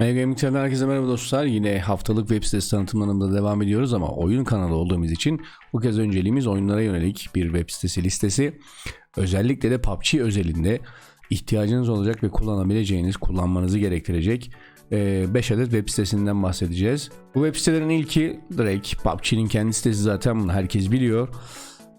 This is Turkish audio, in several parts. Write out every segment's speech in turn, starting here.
Mega Gaming'den herkese merhaba dostlar. Yine haftalık web sitesi tanıtımlarında devam ediyoruz ama oyun kanalı olduğumuz için bu kez önceliğimiz oyunlara yönelik bir web sitesi listesi. Özellikle de PUBG özelinde ihtiyacınız olacak ve kullanabileceğiniz, kullanmanızı gerektirecek 5 adet web sitesinden bahsedeceğiz. Bu web sitelerin ilki direkt PUBG'nin kendi sitesi zaten bunu herkes biliyor.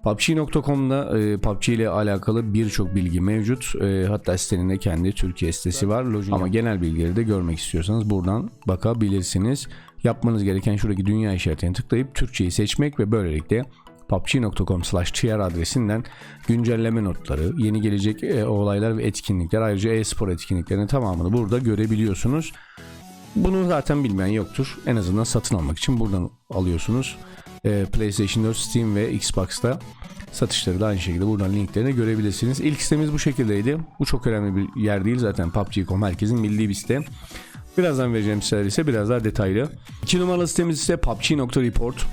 PUBG.com'da e, PUBG ile alakalı birçok bilgi mevcut. E, hatta sitenin de kendi Türkiye sitesi var. Login ama genel bilgileri de görmek istiyorsanız buradan bakabilirsiniz. Yapmanız gereken şuradaki dünya işaretine tıklayıp Türkçeyi seçmek ve böylelikle pubg.com tr adresinden güncelleme notları, yeni gelecek e, olaylar ve etkinlikler ayrıca e-spor etkinliklerinin tamamını burada görebiliyorsunuz. Bunu zaten bilmeyen yoktur. En azından satın almak için buradan alıyorsunuz. Ee, PlayStation 4, Steam ve Xbox'ta satışları da aynı şekilde buradan linklerini görebilirsiniz. İlk sitemiz bu şekildeydi. Bu çok önemli bir yer değil zaten PUBG.com herkesin bildiği bir site. Birazdan vereceğim siteler ise biraz daha detaylı. İki numaralı sitemiz ise PUBG.report.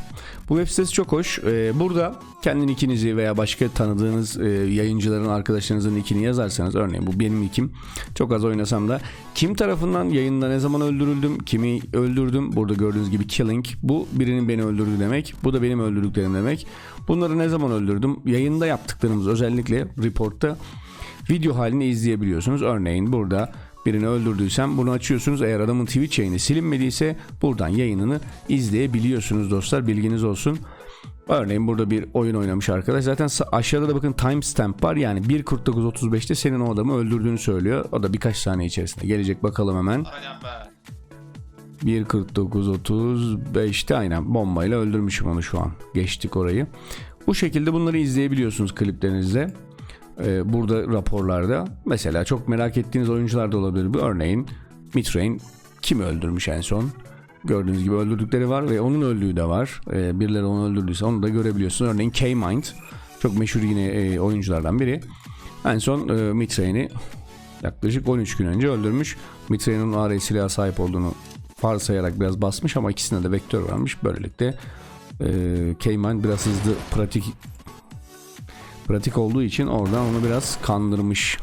Bu web sitesi çok hoş. Ee, burada kendi nickinizi veya başka tanıdığınız e, yayıncıların arkadaşlarınızın nickini yazarsanız örneğin bu benim nickim. Çok az oynasam da kim tarafından yayında ne zaman öldürüldüm, kimi öldürdüm. Burada gördüğünüz gibi killing. Bu birinin beni öldürdü demek. Bu da benim öldürdüklerim demek. Bunları ne zaman öldürdüm? Yayında yaptıklarımız özellikle reportta video halini izleyebiliyorsunuz. Örneğin burada birini öldürdüysem bunu açıyorsunuz. Eğer adamın Twitch yayını silinmediyse buradan yayınını izleyebiliyorsunuz dostlar. Bilginiz olsun. Örneğin burada bir oyun oynamış arkadaş. Zaten aşağıda da bakın timestamp var. Yani 1.49.35'te senin o adamı öldürdüğünü söylüyor. O da birkaç saniye içerisinde gelecek bakalım hemen. Aynen be. 1.49.35'te aynen bombayla öldürmüşüm onu şu an. Geçtik orayı. Bu şekilde bunları izleyebiliyorsunuz kliplerinizde. Ee, burada raporlarda. Mesela çok merak ettiğiniz oyuncular da olabilir. Bu örneğin Mitrain kimi öldürmüş en son? Gördüğünüz gibi öldürdükleri var ve onun öldüğü de var. Ee, birileri onu öldürdüyse onu da görebiliyorsunuz. Örneğin K-Mind çok meşhur yine e, oyunculardan biri. En son e, Mitrain'i yaklaşık 13 gün önce öldürmüş. Mitrain'in AR silaha sahip olduğunu varsayarak biraz basmış ama ikisine de vektör vermiş. Böylelikle e, Cayman biraz hızlı pratik pratik olduğu için oradan onu biraz kandırmış.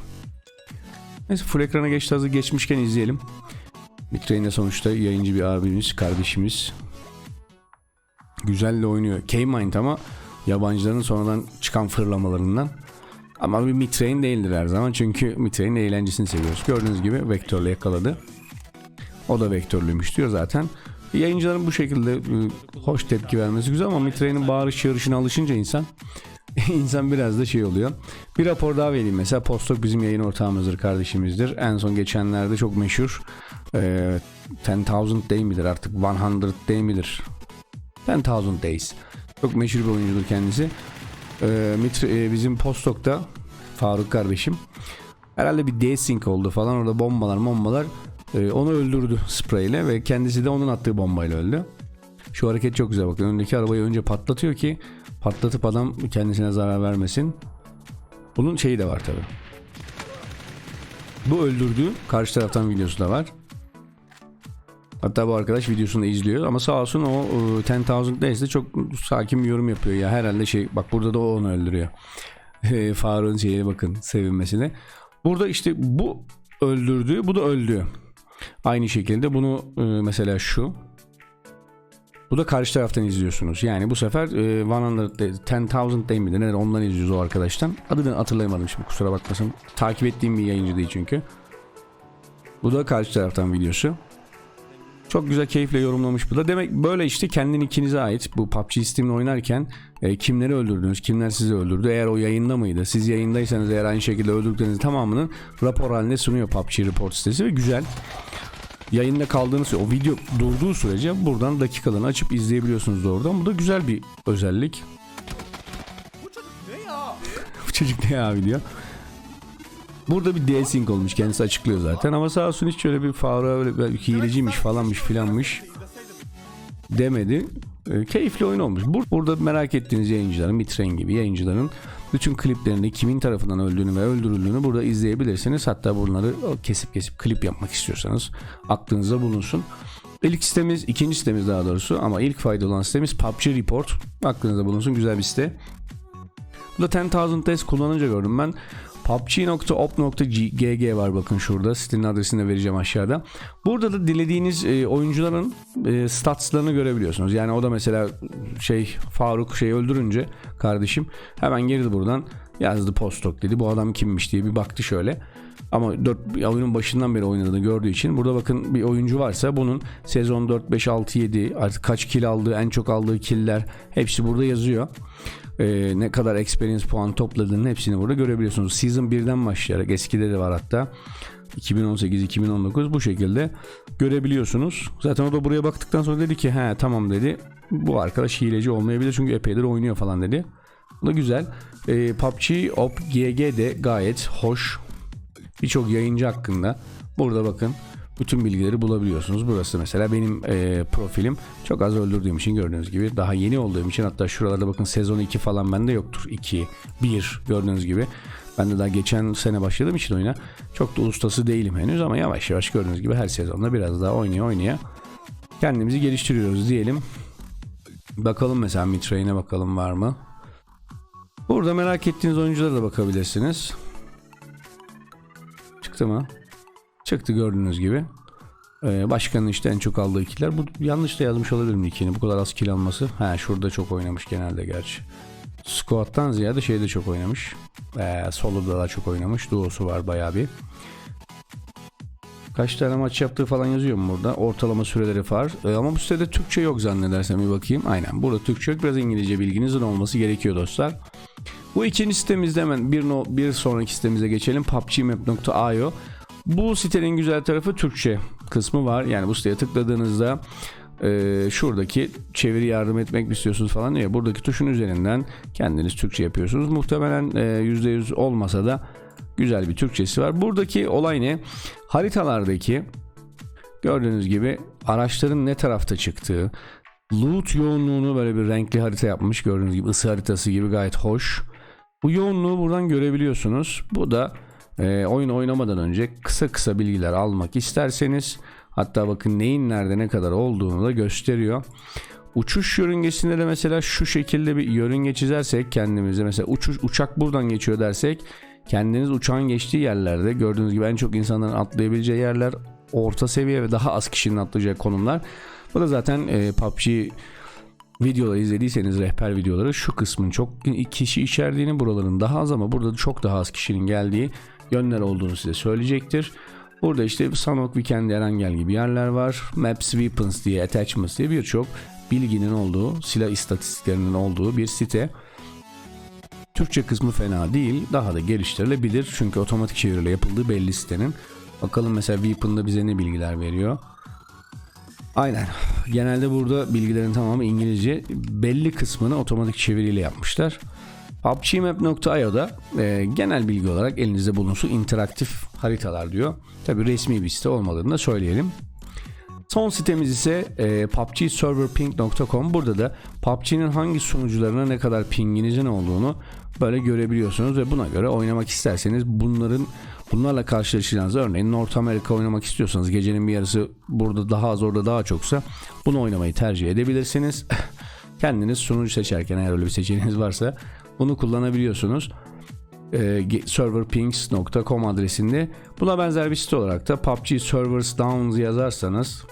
Neyse full ekrana geçti hazır geçmişken izleyelim. De sonuçta yayıncı bir abimiz, kardeşimiz. Güzel de oynuyor. K-Mind ama yabancıların sonradan çıkan fırlamalarından. Ama bir Mitrain değildir her zaman çünkü Mitrain'in eğlencesini seviyoruz. Gördüğünüz gibi vektörle yakaladı. O da vektörlüymüş diyor zaten. Yayıncıların bu şekilde e, hoş tepki vermesi güzel ama Mitrain'in bağırış çağrışına alışınca insan insan biraz da şey oluyor. Bir rapor daha vereyim mesela Postok bizim yayın ortağımızdır, kardeşimizdir. En son geçenlerde çok meşhur e, 10,000 Day midir artık 100 Day midir? 10,000 Days. Çok meşhur bir oyuncudur kendisi. E, Mitre, e, bizim Postok'ta Faruk kardeşim herhalde bir desync oldu falan orada bombalar bombalar e, onu öldürdü spreyle ve kendisi de onun attığı bombayla öldü. Şu hareket çok güzel bakın. Öndeki arabayı önce patlatıyor ki patlatıp adam kendisine zarar vermesin. Bunun şeyi de var tabi. Bu öldürdüğü karşı taraftan videosu da var. Hatta bu arkadaş videosunu da izliyor ama sağ olsun o e, 10,000 Days'de çok sakin bir yorum yapıyor ya. Herhalde şey bak burada da o onu öldürüyor. E, Faruk'un şeyine bakın sevinmesine. Burada işte bu öldürdüğü bu da öldü. Aynı şekilde bunu e, mesela şu bu da karşı taraftan izliyorsunuz. Yani bu sefer e, 100 10,000 Day midir? Nedir? Ondan izliyoruz o arkadaştan. Adını hatırlayamadım şimdi kusura bakmasın. Takip ettiğim bir yayıncı değil çünkü. Bu da karşı taraftan videosu. Çok güzel keyifle yorumlamış bu da. Demek böyle işte kendin ikinize ait bu PUBG Steam'le oynarken e, kimleri öldürdünüz, kimler sizi öldürdü. Eğer o yayında mıydı? Siz yayındaysanız eğer aynı şekilde öldürdüklerinizin tamamının rapor haline sunuyor PUBG Report sitesi ve güzel. Yayında kaldığınız süre, o video durduğu sürece buradan dakikalarını açıp izleyebiliyorsunuz doğrudan. Bu da güzel bir özellik. Bu çocuk ne ya abi diyor. Burada bir desync olmuş kendisi açıklıyor zaten ama sağ olsun hiç şöyle bir Faruk'a hileciymiş falanmış filanmış demedi. E, keyifli oyun olmuş. Bur- Burada merak ettiğiniz yayıncıların, Mitren gibi yayıncıların bütün kliplerini kimin tarafından öldüğünü ve öldürüldüğünü burada izleyebilirsiniz. Hatta bunları kesip kesip klip yapmak istiyorsanız aklınıza bulunsun. İlk sitemiz, ikinci sitemiz daha doğrusu ama ilk fayda olan sitemiz PUBG Report. Aklınızda bulunsun güzel bir site. Bu da 10,000 Days kullanınca gördüm ben. PUBG.op.gg var bakın şurada. Sitenin adresini de vereceğim aşağıda. Burada da dilediğiniz e, oyuncuların e, statslarını görebiliyorsunuz. Yani o da mesela şey Faruk şeyi öldürünce kardeşim hemen girdi buradan yazdı postok dedi. Bu adam kimmiş diye bir baktı şöyle. Ama 4 oyunun başından beri oynadığını gördüğü için burada bakın bir oyuncu varsa bunun sezon 4 5 6 7 artık kaç kill aldığı, en çok aldığı killer hepsi burada yazıyor. Ee, ne kadar experience puan topladığının hepsini burada görebiliyorsunuz. Season 1'den başlayarak eskide de var hatta. 2018-2019 bu şekilde görebiliyorsunuz. Zaten o da buraya baktıktan sonra dedi ki he tamam dedi. Bu arkadaş hileci olmayabilir çünkü epeydir oynuyor falan dedi. Bu da güzel. Ee, PUBG Op GG de gayet hoş. Birçok yayıncı hakkında burada bakın bütün bilgileri bulabiliyorsunuz. Burası mesela benim e, profilim. Çok az öldürdüğüm için gördüğünüz gibi daha yeni olduğum için hatta şuralarda bakın sezon 2 falan bende yoktur. 2, 1 gördüğünüz gibi. Ben de daha geçen sene başladığım için oyuna çok da ustası değilim henüz ama yavaş yavaş gördüğünüz gibi her sezonda biraz daha oynaya oynaya kendimizi geliştiriyoruz diyelim. Bakalım mesela Mitrain'e bakalım var mı? Burada merak ettiğiniz oyunculara da bakabilirsiniz. Çıktı mı? Çıktı gördüğünüz gibi. Ee, başkanın işte en çok aldığı killer. Bu yanlış da yazmış olabilirim ikini. Bu kadar az kill alması. Ha şurada çok oynamış genelde gerçi. Squat'tan ziyade şeyde çok oynamış. Ee, solo'da da çok oynamış. Duo'su var bayağı bir. Kaç tane maç yaptığı falan yazıyor mu burada? Ortalama süreleri var. Ee, ama bu sitede Türkçe yok zannedersem bir bakayım. Aynen burada Türkçe yok. Biraz İngilizce bilginizin olması gerekiyor dostlar. Bu ikinci sitemizde hemen bir, no, bir sonraki sitemize geçelim. PUBGMap.io Bu sitenin güzel tarafı Türkçe kısmı var. Yani bu siteye tıkladığınızda e, şuradaki çeviri yardım etmek mi istiyorsunuz falan diye buradaki tuşun üzerinden kendiniz Türkçe yapıyorsunuz. Muhtemelen e, %100 olmasa da güzel bir Türkçesi var. Buradaki olay ne? Haritalardaki gördüğünüz gibi araçların ne tarafta çıktığı, loot yoğunluğunu böyle bir renkli harita yapmış. Gördüğünüz gibi ısı haritası gibi gayet hoş. Bu yoğunluğu buradan görebiliyorsunuz. Bu da e, oyun oynamadan önce kısa kısa bilgiler almak isterseniz hatta bakın neyin nerede ne kadar olduğunu da gösteriyor. Uçuş yörüngesinde de mesela şu şekilde bir yörünge çizersek kendimize mesela uçuş, uçak buradan geçiyor dersek kendiniz uçağın geçtiği yerlerde gördüğünüz gibi en çok insanların atlayabileceği yerler orta seviye ve daha az kişinin atlayacağı konumlar. Bu da zaten e, PUBG videoları izlediyseniz rehber videoları şu kısmın çok kişi içerdiğini buraların daha az ama burada çok daha az kişinin geldiği yönler olduğunu size söyleyecektir. Burada işte Sanok Weekend Erangel gibi yerler var. Maps Weapons diye Attachments diye birçok bilginin olduğu, silah istatistiklerinin olduğu bir site. Türkçe kısmı fena değil. Daha da geliştirilebilir. Çünkü otomatik çeviriyle yapıldığı belli sitenin. Bakalım mesela Weapon'da bize ne bilgiler veriyor. Aynen. Genelde burada bilgilerin tamamı İngilizce. Belli kısmını otomatik çeviriyle yapmışlar. PUBGMap.io'da e, genel bilgi olarak elinizde bulunsun interaktif haritalar diyor. Tabi resmi bir site olmadığını da söyleyelim. Son sitemiz ise e, PUBGServerPing.com. Burada da PUBG'nin hangi sunucularına ne kadar pinginizin olduğunu böyle görebiliyorsunuz ve buna göre oynamak isterseniz bunların bunlarla karşılaşacağınız örneğin North America oynamak istiyorsanız gecenin bir yarısı burada daha az orada daha çoksa bunu oynamayı tercih edebilirsiniz. Kendiniz sunucu seçerken eğer öyle bir seçeneğiniz varsa bunu kullanabiliyorsunuz. Ee, serverpings.com adresinde. Buna benzer bir site olarak da PUBG Servers Down yazarsanız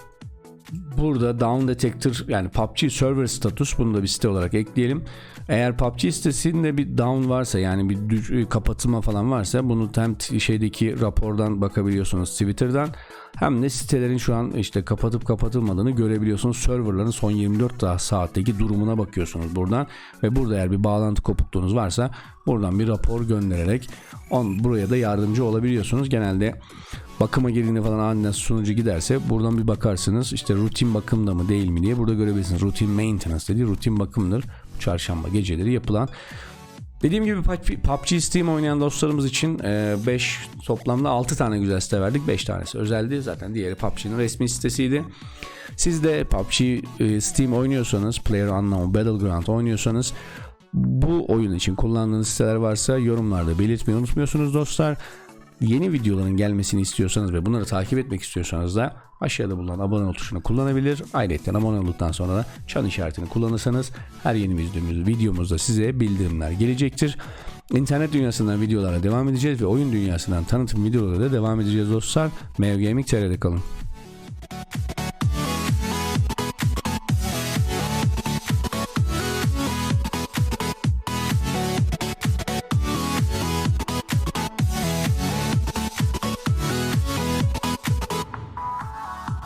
burada Down Detector yani PUBG Server Status bunu da bir site olarak ekleyelim. Eğer PUBG sitesinde bir down varsa yani bir düş- kapatılma falan varsa bunu hem şeydeki rapordan bakabiliyorsunuz Twitter'dan hem de sitelerin şu an işte kapatıp kapatılmadığını görebiliyorsunuz. Serverların son 24 saatteki durumuna bakıyorsunuz buradan ve burada eğer bir bağlantı kopukluğunuz varsa buradan bir rapor göndererek on, buraya da yardımcı olabiliyorsunuz. Genelde bakıma girdiğinde falan aniden sunucu giderse buradan bir bakarsınız işte rutin bakımda mı değil mi diye burada görebilirsiniz. Rutin maintenance dediği rutin bakımdır. Çarşamba geceleri yapılan Dediğim gibi PUBG Steam oynayan dostlarımız için 5 toplamda 6 tane güzel site verdik. 5 tanesi özeldi. Zaten diğeri PUBG'nin resmi sitesiydi. Siz de PUBG Steam oynuyorsanız, Player Unknown Battleground oynuyorsanız bu oyun için kullandığınız siteler varsa yorumlarda belirtmeyi unutmuyorsunuz dostlar. Yeni videoların gelmesini istiyorsanız ve bunları takip etmek istiyorsanız da aşağıda bulunan abone ol tuşunu kullanabilir. Ayrıca abone olduktan sonra da çan işaretini kullanırsanız her yeni videomuz, videomuzda size bildirimler gelecektir. İnternet dünyasından videolara devam edeceğiz ve oyun dünyasından tanıtım videoları da devam edeceğiz dostlar. Mev Gaming TR'de kalın.